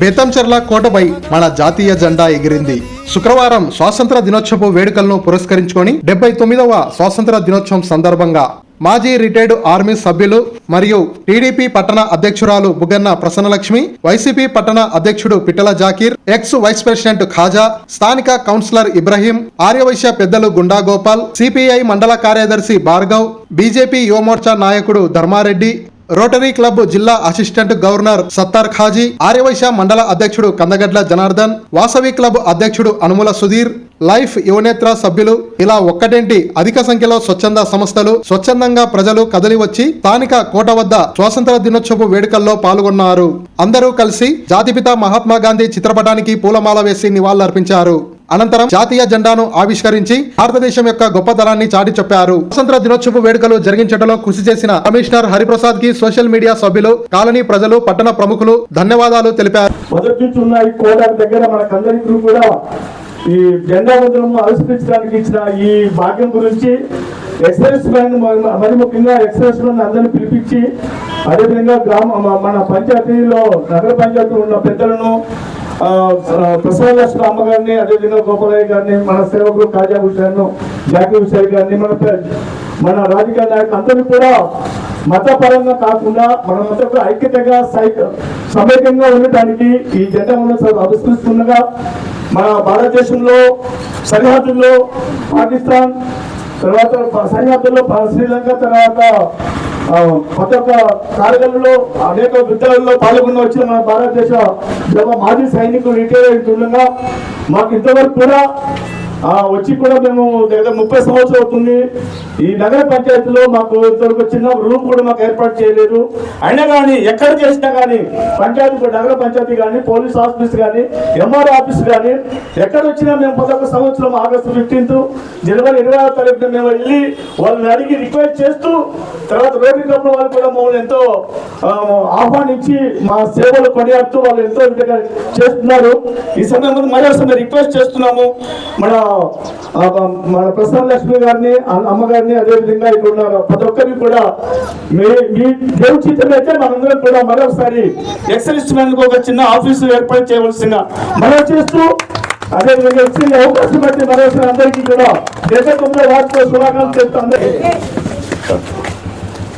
బేతంచెర్ల కోటపై మన జాతీయ జెండా ఎగిరింది. శుక్రవారం స్వాతంత్ర దినోత్సవ వేడుకలను పురస్కరించుకొని డెబ్బై తొమ్మిదవ స్వాతంత్ర దినోత్సవం సందర్భంగా మాజీ రిటైర్డ్ ఆర్మీ సభ్యులు మరియు టీడీపీ పట్టణ అధ్యక్షురాలు బుగన్న ప్రసన్నలక్ష్మి వైసీపీ పట్టణ అధ్యక్షుడు Pittala Jakir ex vice president Khaja స్థానిక కౌన్సిలర్ ఇబ్రహీం ఆర్యవైశ్య పెద్దలు గుండా గోపాల్ సిపిఐ మండల కార్యదర్శి భార్గవ్ బీజేపీ యువమోర్చా నాయకుడు ధర్మారెడ్డి రోటరీ క్లబ్ జిల్లా అసిస్టెంట్ గవర్నర్ సత్తార్ ఖాజీ ఆర్యవైశ్య మండల అధ్యక్షుడు కందగడ్ల జనార్దన్ వాసవి క్లబ్ అధ్యక్షుడు అనుముల సుధీర్ లైఫ్ యువనేత్ర సభ్యులు. ఇలా ఒక్కటేంటి? అధిక సంఖ్యలో స్వచ్ఛంద సంస్థలు స్వచ్ఛందంగా ప్రజలు కదలి వచ్చి స్థానిక కోట వద్ద స్వాతంత్ర దినోత్సవ వేడుకల్లో పాల్గొన్నారు. అందరూ కలిసి జాతిపిత మహాత్మా గాంధీ చిత్రపటానికి పూలమాల వేసి నివాళులర్పించారు. అనంతరం జాతీయ జెండాను ఆవిష్కరించి భారతదేశం యొక్క గొప్పతనాన్ని చాటి చెప్పారు. స్వతంత్ర దినోత్సవ వేడుకలు జరిగించడంలో కృషి చేసిన కమిషనర్ హరిప్రసాద్కి సోషల్ మీడియా సభ్యులు కాలనీ ప్రజలు పట్టణ ప్రముఖులు ధన్యవాదాలు తెలిపారు. మొదటి ఈ దగ్గర కూడా ఈ జెండా వందనం ఆవిష్కరించడానికి ఇచ్చిన ఈ భాగ్యం గురించి ఎక్స్ప్రెస్ బ్యాంక్ మరి ముఖ్యంగా ఎక్స్ప్రెస్ బ్యాంక్ అందరిని పిలిపించి అదేవిధంగా గ్రామ మన పంచాయతీలో నగర పంచాయతీలో ఉన్న పెద్దలను ప్రసాద్ లక్ష్మి అమ్మగారిని అదేవిధంగా గోపాలయ్య గారిని మన సేవకులు కాజా హుసేన్ జాకీ హుసేన్ గారిని మన మన రాజకీయ నాయకులు అందరూ కూడా మతపరంగా కాకుండా మనమంతా కూడా ఐక్యతగా సై- సమైక్యంగా ఉండటానికి ఈ జెండా మనం ఆవిష్కరిస్తుండగా మన భారతదేశంలో సరిహద్దుల్లో పాకిస్తాన్ తర్వాత సరిహద్దుల్లో శ్రీలంక తర్వాత ప్రతి ఒక్క కార్యక్రమంలో అనేక యుద్ధాలలో పాల్గొన్న వచ్చిన మన భారతదేశ మాజీ సైనికులు రిటైర్ అయిన మాకు ఇంతవరకు కూడా వచ్చి కూడా మేము దగ్గర ముప్పై సంవత్సరాలు అవుతుంది. ఈ నగర పంచాయతీలో మాకు ఇంతవరకు చిన్న రూమ్ కూడా మాకు ఏర్పాటు చేయలేదు. అయినా కానీ ఎక్కడ చేసినా కానీ పంచాయతీ కూడా నగర పంచాయతీ కానీ పోలీస్ ఆఫీస్ కానీ ఎంఆర్ఓ ఆఫీస్ కానీ ఎక్కడ వచ్చినా మేము పదొక సంవత్సరం ఆగస్టు ఫిఫ్టీన్త్ జనవరి ఇరవై ఆరు తారీఖున మేము వెళ్ళి వాళ్ళని అడిగి రిక్వెస్ట్ చేస్తూ తర్వాత రోడ్డు క్లబ్ వాళ్ళు కూడా మమ్మల్ని ఎంతో ఆహ్వానించి మా సేవలు కొనియాడుతూ వాళ్ళు ఎంతో చేస్తున్నారు. ఈ సందర్భంగా మరోసారి రిక్వెస్ట్ చేస్తున్నాము. మన మన ప్రసన్న లక్ష్మి గారిని అమ్మగారిని అదే విధంగా ఇక్కడ ఉన్న ప్రతి ఒక్కరికి కూడా మీ మీ అయితే మనందరం కూడా మరొకసారి ఎక్సలెన్స్ మ్యాన్ ఒక చిన్న ఆఫీసు ఏర్పాటు చేయవలసిందిగా మనం చేస్తూ అదే విధంగా ఇచ్చిన అవకాశం బట్టి మరోసారి అందరికీ కూడా దేశ తొమ్మిది వార్తలు శుభాకాంక్షలు చెప్తూ అందరికీ.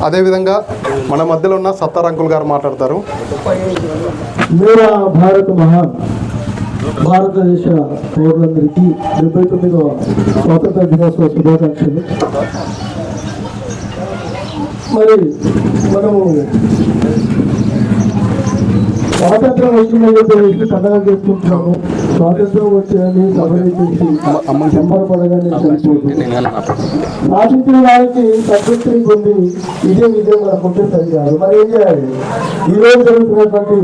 అదేవిధంగా మన మధ్యలో ఉన్న సత్తార్ అంకుల్ గారు మాట్లాడతారు. మేరా భారత్ మహాన్. భారతదేశ పౌరులందరికీ డెబ్బై తొమ్మిదవ స్వాతంత్ర దినోత్సవ శుభాకాంక్షలు. మరి మనము స్వాతంత్రం వచ్చిందని చెప్పి పండగ చేసుకుంటున్నాము? స్వాతంత్రం వచ్చేదని సభలు సంబరపడగానే రాజకీయ వారికి సంతృప్తి పొంది ఇదే విధంగా కొట్టే ఉంటే సరి కాదు మరి ఏం చేయాలి? ఈరోజు జరుగుతున్నటువంటి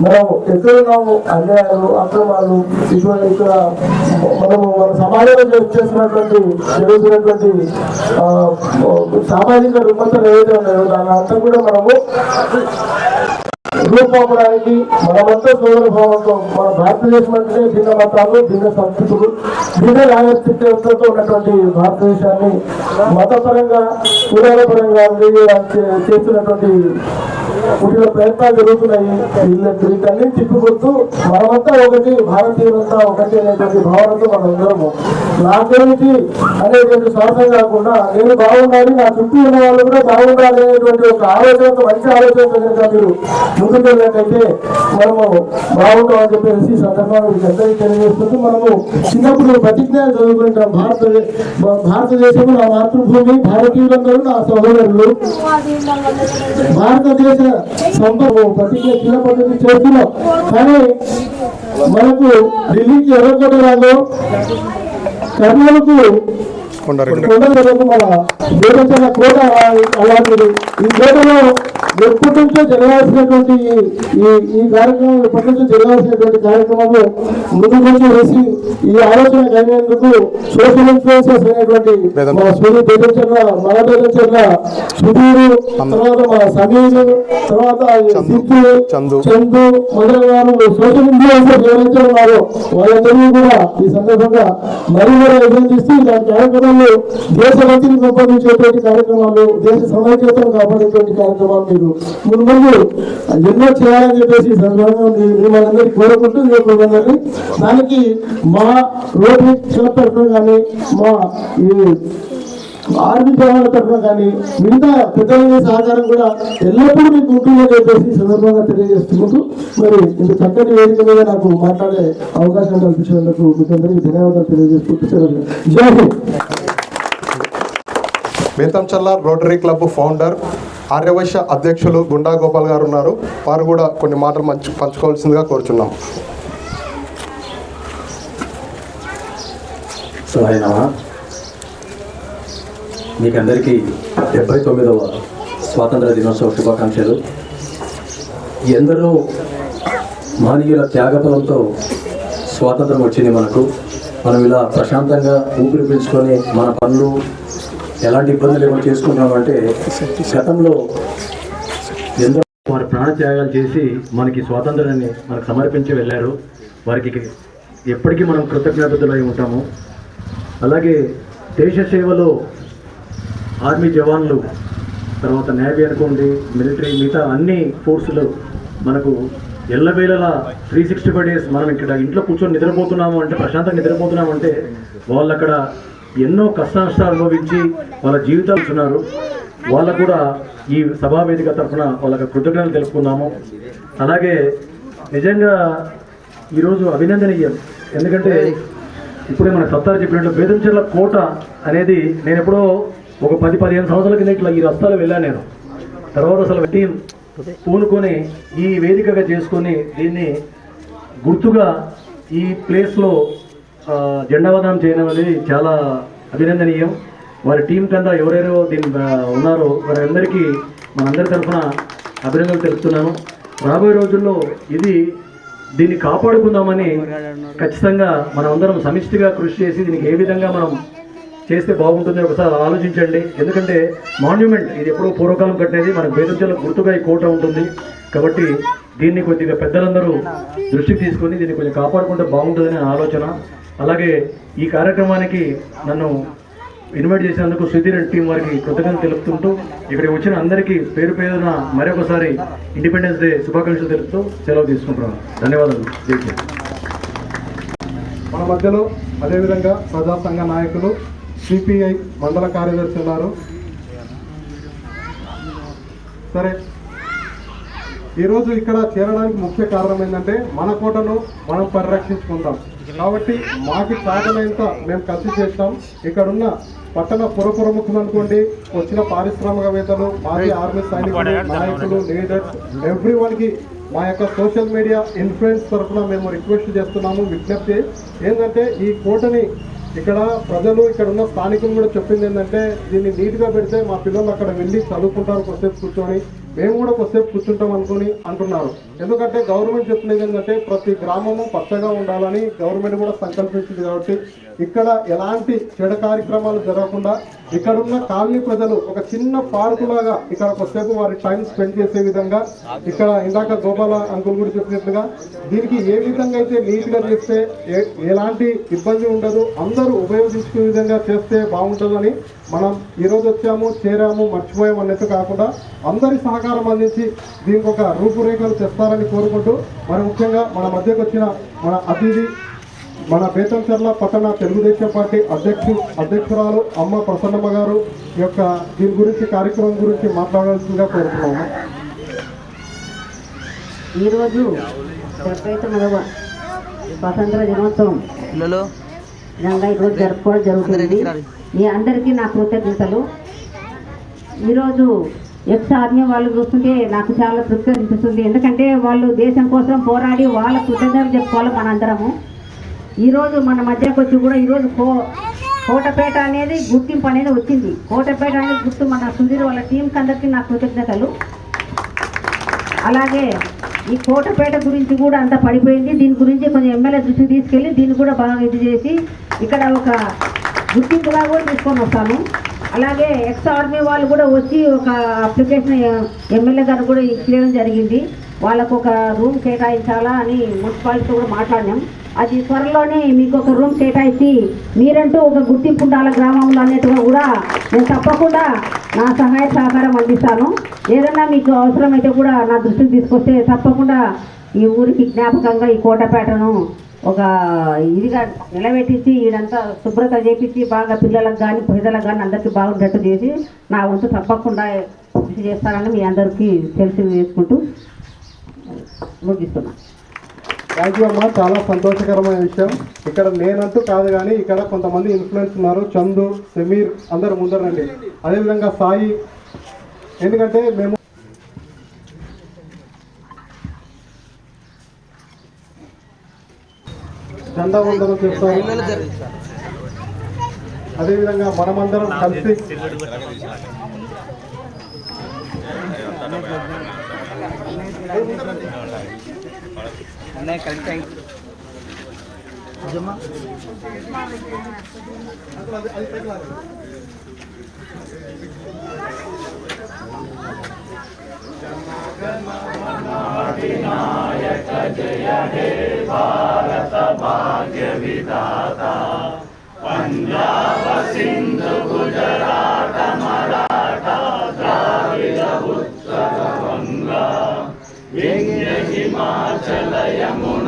మనం ఎక్కడున్నాము అన్యాయాలు అక్రమాలు ఇటువంటి ఇక్కడ మనము మన సమాజంలో వచ్చేసినటువంటి జరుగుతున్నటువంటి సామాజిక రుగ్మతలు ఏదైతే ఉన్నాయో దాని అంతా కూడా మనము రూపడానికి మనమంతా సోదర భావంతో మన భారతదేశం అంటే భిన్న మతాలు భిన్న సంస్కృతులు భిన్న రాజస్థితితో ఉన్నటువంటి భారతదేశాన్ని మతపరంగా కులాల పరంగా చేస్తున్నటువంటి వీటిలో ప్రయత్నాలు జరుగుతున్నాయి. వీళ్ళ- వీటన్ని మనమంతా ఒకటి భారతీయులంతా ఒకటి అనేటువంటి భావనతో మనందరము నాకేమిటి అనేటువంటి స్వార్థం కాకుండా నేను బాగుండాలి నా చుట్టూ ఉన్న వాళ్ళు కూడా బాగుండాలి అనేటువంటి ఒక ఆలోచనతో మంచి ఆలోచనతో కనుక మీరు ముందుకు వెళ్ళినట్టయితే మనము బాగుంటామని చెప్పేసి ఈ సందర్భంగా మీకు అందరికీ తెలియజేస్తుంటూ మనము చిన్నప్పుడు ప్రతిజ్ఞ చదువుకుంటాం. భారత భారతదేశము నా మాతృభూమి భారతీయులందరూ నా సహోదరులు. భారతదేశ సంపద ప్రతిజ్ఞ చిన్న పద్ధతి చేస్తున్నాం కానీ మనకు ఢిల్లీకి ఎర్రకోటరాలో కర్నూలుకు కొండారెడ్డి కొండలకు మన దేవతల కోట అలాంటిది. ఈ కోటలో ఎప్పటి నుంచో జరగాల్సినటువంటి ఈ- ఈ కార్యక్రమం ఎప్పటి నుంచో జరగాల్సినటువంటి కార్యక్రమము ముందు నుంచి వేసి ఈ ఆలోచన కలిగినందుకు సోషల్ ఇన్ఫ్లుయెన్సెస్ అనేటువంటి మన సూర్య బేదంచర్ల మన బేదంచర్ల సుధీరు తర్వాత మన సమీర్ తర్వాత సిద్ధు చందు. చందు మొదలైన సోషల్ ఇన్ఫ్లుయెన్సర్ ఎవరైతే ఉన్నారో వాళ్ళందరినీ కూడా ఈ సందర్భంగా మరీ కూడా అభినందిస్తూ ఇలాంటి కార్యక్రమాలు దేశ మంత్రిని పెంపొందించేటువంటి కార్యక్రమాలు దేశ సమైక్యతను కాపాడేటువంటి కార్యక్రమాలు లేదు మీరు ముందు ముందు ఎన్నో చేయాలని చెప్పేసి సందర్భంగా మిమ్మల్ని కోరుకుంటూ ఈ దానికి మా రోటరీ క్లబ్ తరఫున కానీ మా ఈ ఆర్మీ జవాన్ల తరఫున కానీ మిగతా పెద్దల సహకారం కూడా ఎల్లప్పుడూ మీకు ఉంటుందని చెప్పేసి సందర్భంగా తెలియజేసుకుంటూ మరి ఇంత చక్కటి వేదిక మీద నాకు మాట్లాడే అవకాశం కల్పించినందుకు మీకు అందరికీ ధన్యవాదాలు తెలియజేసుకుంటూ సెలవు. జై Hind Bethamcherla rotary club founder Aryavaishya అధ్యక్షులు గుండా గోపాల్ గారు ఉన్నారు. వారు కూడా కొన్ని మాటలు మంచి పంచుకోవాల్సిందిగా కోరుచున్నాం. మీకు మీకందరికీ డెబ్బై తొమ్మిదవ స్వాతంత్ర దినోత్సవ శుభాకాంక్షలు. ఎందరో మానవీయుల త్యాగఫలంతో స్వాతంత్రం వచ్చింది మనకు. మనం ఇలా ప్రశాంతంగా ఊపిరి పీల్చుకొని మన పనులు ఎలాంటి ఇబ్బందులు లేకుండా చేసుకుంటామంటే గతంలో ఎందరో వారి ప్రాణత్యాగాలు చేసి మనకి స్వాతంత్రాన్ని మనకు సమర్పించి వెళ్ళారు. వారికి ఎప్పటికీ మనం కృతజ్ఞతలై ఉంటాము. అలాగే దేశ సేవలో ఆర్మీ జవాన్లు తర్వాత నేవీ అనుకోండి మిలిటరీ మిగతా అన్ని ఫోర్సులు మనకు ఎల్లవేళలా త్రీ సిక్స్టీ ఫైవ్ డేస్ మనం ఇక్కడ ఇంట్లో కూర్చొని నిద్రపోతున్నాము అంటే ప్రశాంతంగా నిద్రపోతున్నాము అంటే వాళ్ళు అక్కడ ఎన్నో కష్ట నష్టాలు అనుభవించి వాళ్ళ జీవితాలు ఉన్నారు వాళ్ళకు కూడా ఈ సభా వేదిక తరఫున వాళ్ళకి కృతజ్ఞతలు తెలుపుకున్నాము అలాగే నిజంగా ఈరోజు అభినందనీయం. ఎందుకంటే ఇప్పుడే మన సత్తారు చెప్పినట్లు బేదంచెర్ల కోట అనేది నేను ఎప్పుడో ఒక పది పదిహేను సంవత్సరాల కింద ఇట్లా ఈ రస్తాలు వెళ్ళాను నేను. తర్వాత అసలు టీం పూనుకొని ఈ వేదికగా చేసుకొని దీన్ని గుర్తుగా ఈ ప్లేస్లో ఆ, చేయడం అనేది చాలా అభినందనీయం. వారి టీం కింద ఎవరెవరో దీని ఉన్నారో వారందరికీ మనందరి తరఫున అభినందనలు తెలుపుతున్నాను. రాబోయే రోజుల్లో ఇది దీన్ని కాపాడుకుందామని ఖచ్చితంగా మనం అందరం సమిష్టిగా కృషి చేసి దీనికి ఏ విధంగా మనం చేస్తే బాగుంటుంది ఒకసారి ఆలోచించండి. ఎందుకంటే మాన్యుమెంట్ ఇది ఎప్పుడో పూర్వకాలం కట్టినది మనకు వేదంచెల గుర్తుగా ఈ కోట ఉంటుంది. కాబట్టి దీన్ని కొద్దిగా పెద్దలందరూ దృష్టికి తీసుకొని దీన్ని కొంచెం కాపాడుకుంటే బాగుంటుందని ఆలోచన. అలాగే ఈ కార్యక్రమానికి నన్ను ఇన్వైట్ చేసినందుకు సుధీర్ టీం వారికి కృతజ్ఞతలు తెలుపుతుంటూ ఇక్కడికి వచ్చిన అందరికీ పేరు పేరున మరొకసారి ఇండిపెండెన్స్ డే శుభాకాంక్షలు తెలుపుతూ సెలవు తీసుకుంటున్నాను. ధన్యవాదాలు. జై మన మధ్యలో అదేవిధంగా ప్రజా సంఘ నాయకులు సిపిఐ మండల కార్యదర్శి ఉన్నారు. సరే. ఈరోజు ఇక్కడ చేరడానికి ముఖ్య కారణం ఏంటంటే మన కోటను మనం పరిరక్షించుకుందాం. కాబట్టి మాకి సాగనంత మేము ఖర్చు చేస్తాం. ఇక్కడున్న పట్టణ పుర ప్రముఖులు అనుకోండి వచ్చిన పారిశ్రామికవేత్తలు మాజీ ఆర్మీ సైనికులు నాయకులు లీడర్స్ ఎవ్రీ కి మా యొక్క సోషల్ మీడియా ఇన్ఫ్లుయెన్స్ తరఫున మేము రిక్వెస్ట్ చేస్తున్నాము విజ్ఞప్తి. ఏంటంటే ఈ కోటని ఇక్కడ ప్రజలు ఇక్కడ ఉన్న స్థానికులు కూడా చెప్పింది ఏంటంటే దీన్ని నీట్గా పెడితే మా పిల్లలు అక్కడ వెళ్ళి చదువుకుంటారు కొద్దిసేపు కూర్చొని. మేము కూడా కొద్దిసేపు కూర్చుంటాం అనుకుని అంటున్నారు. ఎందుకంటే గవర్నమెంట్ చెప్తున్నది ఏంటంటే ప్రతి గ్రామము పచ్చగా ఉండాలని గవర్నమెంట్ కూడా సంకల్పించింది కాబట్టి ఇక్కడ ఎలాంటి చెడు కార్యక్రమాలు జరగకుండా ఇక్కడున్న కాలనీ ప్రజలు ఒక చిన్న పార్కు లాగా ఇక్కడ కొద్దిసేపు వారి టైం స్పెండ్ చేసే విధంగా ఇక్కడ ఇందాక గోపాల అంకుల్ కూడా చెప్పినట్లుగా దీనికి ఏ విధంగా అయితే నీట్గా చేస్తే ఏ- ఎలాంటి ఇబ్బంది ఉండదు అందరూ ఉపయోగించుకునే విధంగా చేస్తే బాగుంటుందని మనం ఈరోజు వచ్చాము చేరాము మర్చిపోయాము అన్నట్టు కాకుండా అందరి సహకారం అందించి దీనికి ఒక రూపురేఖలు తెస్తారని కోరుకుంటూ మరి ముఖ్యంగా మన మధ్యకు వచ్చిన మన అతిథి మన బేతంచర్ల పట్టణ తెలుగుదేశం పార్టీ అధ్యక్షు అధ్యక్షురాలు అమ్మ ప్రసన్నమ్మ గారు ఈ యొక్క దీని గురించి కార్యక్రమం గురించి మాట్లాడాల్సిందిగా కోరుతున్నాము. ఈరోజు డెబ్బై తొమ్మిదవ స్వాతంత్ర దినోత్సవం ఈరోజు జరుపుకోవడం జరుగుతుంది. మీ అందరికీ నా కృతజ్ఞతలు. ఈరోజు ఎక్స్ ఆర్మీ వాళ్ళు చూస్తుంటే నాకు చాలా తృప్తి అనిపిస్తుంది. ఎందుకంటే వాళ్ళు దేశం కోసం పోరాడి వాళ్ళ కృతజ్ఞతలు చెప్పుకోవాలి మనందరము ఈరోజు మన మధ్యకు వచ్చి కూడా ఈరోజు కో కోటపేట అనేది గుర్తింపు అనేది వచ్చింది. కోటపేట అనేది గుర్తు మన సుధీర్ వాళ్ళ టీంకి అందరికీ నా కృతజ్ఞతలు. అలాగే ఈ కోటపేట గురించి కూడా అంత పడిపోయింది. దీని గురించి కొంచెం ఎమ్మెల్యే దృష్టికి తీసుకెళ్ళి దీన్ని కూడా బాగా ఇది చేసి ఇక్కడ ఒక గుర్తింపుగా కూడా తీసుకొని వస్తాను. అలాగే ఎక్స్ ఆర్మీ వాళ్ళు కూడా వచ్చి ఒక అప్లికేషన్ ఎమ్మెల్యే గారు కూడా ఇచ్చేయడం జరిగింది. వాళ్ళకు ఒక రూమ్ కేటాయించాలా అని మున్సిపాలిటీతో కూడా మాట్లాడినాం. అది త్వరలోనే మీకు ఒక రూమ్ కేటాయించి మీరంటూ ఒక గుర్తింపు ఉండాల గ్రామంలో అన్నట్టుగా కూడా నేను తప్పకుండా నా సహాయ సహకారం అందిస్తాను. ఏదన్నా మీకు అవసరమైతే కూడా నా దృష్టికి తీసుకొస్తే తప్పకుండా ఈ ఊరికి జ్ఞాపకంగా ఈ కోటపేటను ఒక ఇదిగా నిలబెట్టించి ఈడంతా శుభ్రత చేపించి బాగా పిల్లలకు కానీ ప్రజలకు కానీ అందరికీ బాగుండేట్టు చేసి నా వంతు తప్పకుండా కృషి చేస్తానని మీ అందరికీ తెలిసి వేసుకుంటూ ముగిస్తున్నాను థ్యాంక్ యూ చాలా సంతోషకరమైన విషయం. ఇక్కడ నేనంటూ కాదు కానీ ఇక్కడ కొంతమంది ఇన్ఫ్లుయెన్స్ ఉన్నారు. చందు సమీర్ అందరు ముందరండి అదేవిధంగా సాయి. ఎందుకంటే మేము జెండా వందనం చేస్తారు అదేవిధంగా మనమందరం కలిసి जय हे भारत भाग्य विधाता पंजाब सिंधु गुजरात मराठा द्राविड उत्तर गंगा विंध्य हिमाचल यमुना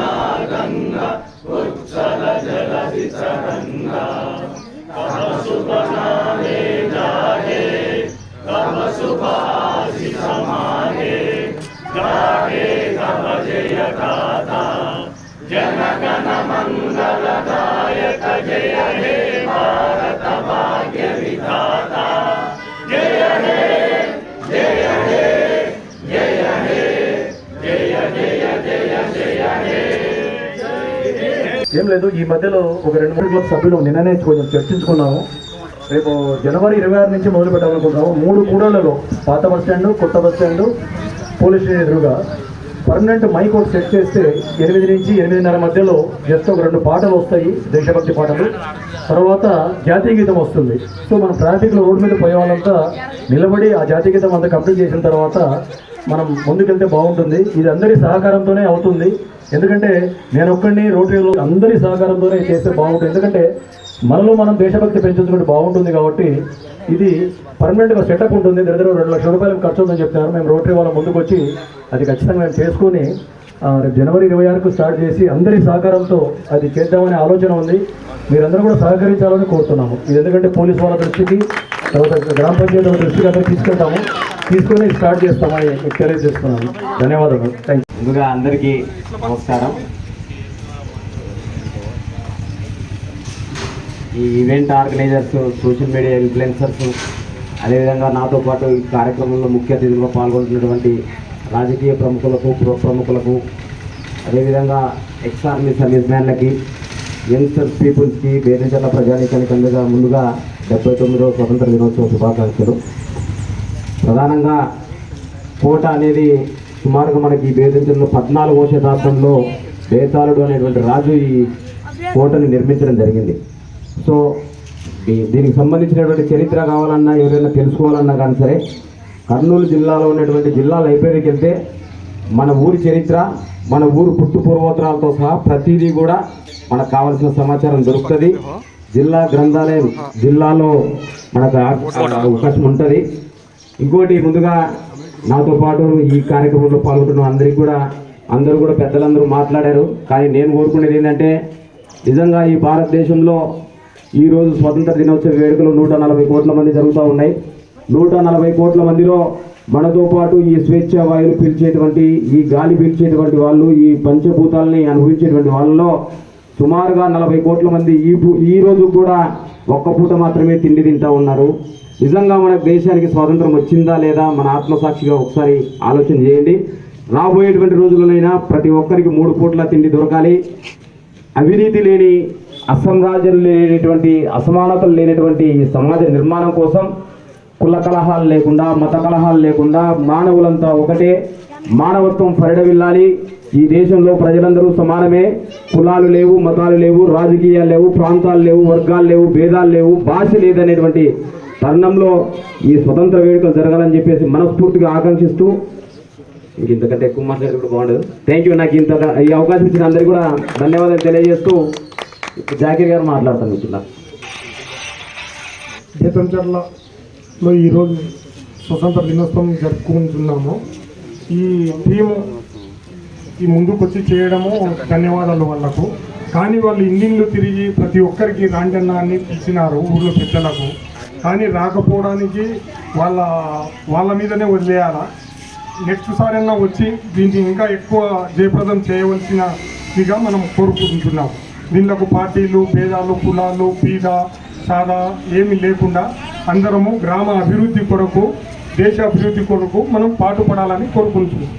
ఏం లేదు. ఈ మధ్యలో ఒక రెండు మూడు క్లబ్ సభ్యులు నిన్ననే కొంచెం చర్చించుకున్నాము. రేపు జనవరి ఇరవై ఆరు నుంచి మొదలు పెట్టాలనుకుంటున్నాము మూడు కూడళ్ళలో పాత బస్ స్టాండ్ కొత్త బస్ స్టాండ్ పోలీస్ స్టేషన్ ఎదురుగా. పర్మనెంట్ మైక్ ఒకటి సెట్ చేస్తే ఎనిమిది నుంచి ఎనిమిదిన్నర మధ్యలో జస్ట్ ఒక రెండు పాటలు వస్తాయి దేశభక్తి పాటలు. తర్వాత జాతీయ గీతం వస్తుంది. సో మనం ట్రాఫిక్లో రోడ్డు మీద పోయే వాళ్ళంతా నిలబడి ఆ జాతీయ గీతం అంతా కంప్లీట్ చేసిన తర్వాత మనం ముందుకెళ్తే బాగుంటుంది. ఇది అందరి సహకారంతోనే అవుతుంది. ఎందుకంటే నేను ఒక్కడిని రోటరీలో అందరి సహకారంతోనే చేస్తే బాగుంటుంది. ఎందుకంటే మనలో మనం దేశభక్తి పెంచుకుంటే బాగుంటుంది కాబట్టి ఇది పర్మనెంట్గా సెటప్ ఉంటుంది. దగ్గర రెండు లక్షల రూపాయలు ఖర్చు ఉందని చెప్తున్నారు. మేము రోటరీ వాళ్ళ ముందుకు వచ్చి అది ఖచ్చితంగా మేము చేసుకొని రేపు జనవరి ఇరవై ఆరుకు స్టార్ట్ చేసి అందరి సహకారంతో అది చేద్దామనే ఆలోచన ఉంది. మీరందరూ కూడా సహకరించాలని కోరుతున్నాము. ఇది ఎందుకంటే పోలీస్ వాళ్ళ దృష్టికి తర్వాత గ్రామ పంచాయతీ దృష్టికి అందరూ తీసుకెళ్తాము. తీసుకొని స్టార్ట్ చేస్తామని మీకు తెలియజేస్తున్నాను. ధన్యవాదాలు. థ్యాంక్ యూ ముందుగా అందరికీ నమస్కారం. ఈ event organisers social media influencers అదేవిధంగా నాతో పాటు ఈ కార్యక్రమంలో ముఖ్య అతిథులుగా పాల్గొంటున్నటువంటి రాజకీయ ప్రముఖులకు పుర ప్రముఖులకు అదేవిధంగా ఎక్స్ ఆర్మీ సర్వీస్ మ్యాన్లకి యంగ్స్టర్స్ పీపుల్స్కి బేరించల ప్రజానీకానికి అందగా ముందుగా డెబ్బై తొమ్మిదవ స్వతంత్ర దినోత్సవ శుభాకాంక్షలు. ప్రధానంగా కోట అనేది సుమారుగా మనకి ఈ బేదంచల్లో పద్నాలుగో శతాబ్దంలో బేతాళుడు అనేటువంటి రాజు ఈ కోటను నిర్మించడం జరిగింది. సో ఈ- దీనికి సంబంధించినటువంటి చరిత్ర కావాలన్నా ఎవరైనా తెలుసుకోవాలన్నా కానీ సరే కర్నూలు జిల్లాలో ఉన్నటువంటి జిల్లా లైబ్రరీకి వెళ్తే మన ఊరి చరిత్ర మన ఊరు పుట్టు పూర్వోత్తరాలతో సహా ప్రతిదీ కూడా మనకు కావాల్సిన సమాచారం దొరుకుతుంది. జిల్లా గ్రంథాలయం జిల్లాలో మనకు అవకాశం ఉంటుంది. ఇంకోటి ముందుగా నాతో పాటు ఈ కార్యక్రమంలో పాల్గొంటున్న అందరికీ కూడా అందరూ కూడా పెద్దలందరూ మాట్లాడారు. కానీ నేను కోరుకునేది ఏంటంటే నిజంగా ఈ భారతదేశంలో ఈరోజు స్వతంత్ర దినోత్సవ వేడుకలు నూట నలభై కోట్ల మంది జరుగుతూ ఉన్నాయి. నూట నలభై కోట్ల మందిలో మనతో పాటు ఈ స్వేచ్ఛ వాయువులు పీల్చేటువంటి ఈ గాలి పీల్చేటువంటి వాళ్ళు ఈ పంచభూతాలని అనుభవించేటువంటి వాళ్ళలో సుమారుగా నలభై కోట్ల మంది ఈ ఈ రోజు కూడా ఒక్క పూట మాత్రమే తిండి తింటా ఉన్నారు. నిజంగా మన దేశానికి స్వాతంత్రం వచ్చిందా లేదా మన ఆత్మసాక్షిగా ఒకసారి ఆలోచన చేయండి. రాబోయేటువంటి రోజులనైనా ప్రతి ఒక్కరికి మూడు పూట్ల తిండి దొరకాలి. అవినీతి లేని అసంరాజ్యం లేనటువంటి అసమానతలు లేనటువంటి ఈ సమాజ నిర్మాణం కోసం కుల కలహాలు లేకుండా మత కలహాలు లేకుండా మానవులంతా ఒకటే మానవత్వం పరిడవిల్లాలి. ఈ దేశంలో ప్రజలందరూ సమానమే. కులాలు లేవు మతాలు లేవు రాజకీయాలు లేవు ప్రాంతాలు లేవు వర్గాలు లేవు భేదాలు లేవు భాష లేదనేటువంటి తరుణంలో ఈ స్వతంత్ర వేడుకలు జరగాలని చెప్పేసి మనస్ఫూర్తిగా ఆకాంక్షిస్తూ ఇంక ఇంతకంటే ఎక్కువ మాట్లాడేటప్పుడు బాగుండదు. థ్యాంక్ యూ నాకు ఇంత ఈ అవకాశం ఇచ్చిన అందరికీ కూడా ధన్యవాదాలు తెలియజేస్తూ ఇప్పుడు జాకీర్ గారు మాట్లాడతాను మిత్రుల బేతంచర్లలో ఈరోజు స్వతంత్ర దినోత్సవం జరుపుకుంటున్నాము. ఈ టీము ఈ ముందుకొచ్చి చేయడము ధన్యవాదాలు వాళ్ళకు. కానీ వాళ్ళు ఇండిన్లు తిరిగి ప్రతి ఒక్కరికి రాండన్న అని పిలిచినారు ఊళ్ళో పెద్దలకు. కానీ రాకపోవడానికి వాళ్ళ వాళ్ళ మీదనే వదిలేయాలా? నెక్స్ట్ సారి అన్నా వచ్చి దీన్ని ఇంకా ఎక్కువ జయప్రదం చేయవలసినదిగా మనం కోరుకుంటున్నాం దీనిలకు పార్టీలు భేదాలు కులాలు పీద సాదా ఏమి లేకుండా అందరము గ్రామ అభివృద్ధి కొరకు దేశ అభివృద్ధి కొరకు మనం పాటుపడాలని కోరుకుంటున్నాం.